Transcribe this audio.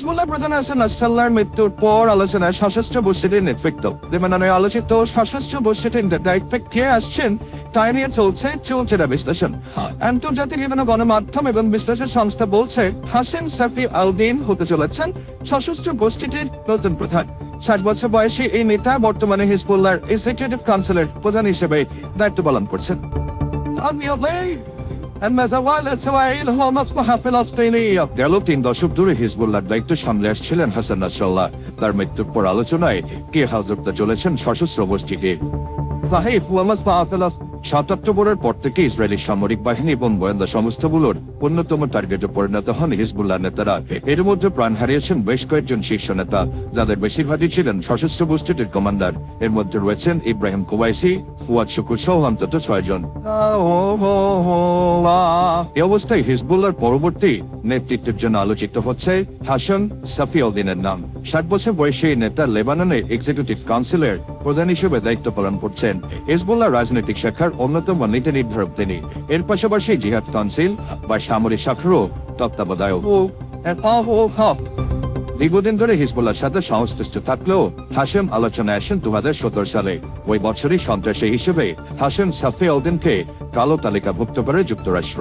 Hezbollah প্রধান হাসান নাসরাল্লাহর মৃত্যুর পর আলোচনায় সশস্ত্র গোষ্ঠীটির নেতৃত্ব লেবাননে আলোচিত সশস্ত্র গোষ্ঠীটির দায়িত্বে কে আসছেন তাই নিয়ে চলছে বিশ্লেষণ। আন্তর্জাতিক বিভিন্ন গণমাধ্যম এবং বিশ্লেষণ সংস্থা বলছে হাসিন সাফি আলদিন হতে চলেছেন সশস্ত্র গোষ্ঠীটির নতুন প্রধান। ষাট বছর বয়সী এই নেতা বর্তমানে হিজবুল্লাহর এক্সিকিউটিভ কাউন্সিলের প্রধান হিসেবে দায়িত্ব পালন করছেন। গেল তিন দশক ধরে হিজবুল্লাহর দায়িত্ব সামলে আসছিলেন হাসান নাসরাল্লাহ। তার মৃত্যুর পর আলোচনায় কে হাজরতে চলেছেন সশস্ত্র গোষ্ঠীকে। সাহেব ওয়ামাস বাআতালাস সাত অক্টোবরের পর থেকে সামরিক বাহিনী এবং গোয়েন্দা সংস্থাগুলোর অন্যতম টার্গেটে পরিণত হন হিজবুল্লাহ নেতারা। এর মধ্যে প্রাণ হারিয়েছেন বেশ কয়েকজন শীর্ষ নেতা, যাদের বেশিরভাগই ছিলেন সশস্ত্র গোষ্ঠীটির কমান্ডার। এর মধ্যে রয়েছেন ইব্রাহিম কুবাইসি, ফুয়াদ শুকুর সহ অন্তত ছয় জন। এই অবস্থায় হিজবুল্লাহর পরবর্তী নেতৃত্বের জন্য আলোচিত হচ্ছে হাসান সাফিউদ্দিনের নাম। ষাট বছর বয়সী নেতা লেবাননের এক্সিকিউটিভ কাউন্সিলের প্রধান হিসেবে দায়িত্ব পালন করছেন। হিজবুল্লাহ রাজনৈতিক শাখার অন্যতম নীতি নির্ধারক তিনি। এর পাশাপাশি জিহাদ কাউন্সিল বা সামরিক শাখারও তত্ত্বাবধায়ক। দীর্ঘদিন ধরে হিজবুল্লার সাথে সংশ্লিষ্ট থাকলেও হাসেম আলোচনায় আসেন দু হাজার সতেরো সালে। ওই বছরই সন্ত্রাসী হিসেবে হাসেম সাফি উদ্দিনকে কালো তালিকাভুক্ত করে যুক্তরাষ্ট্র।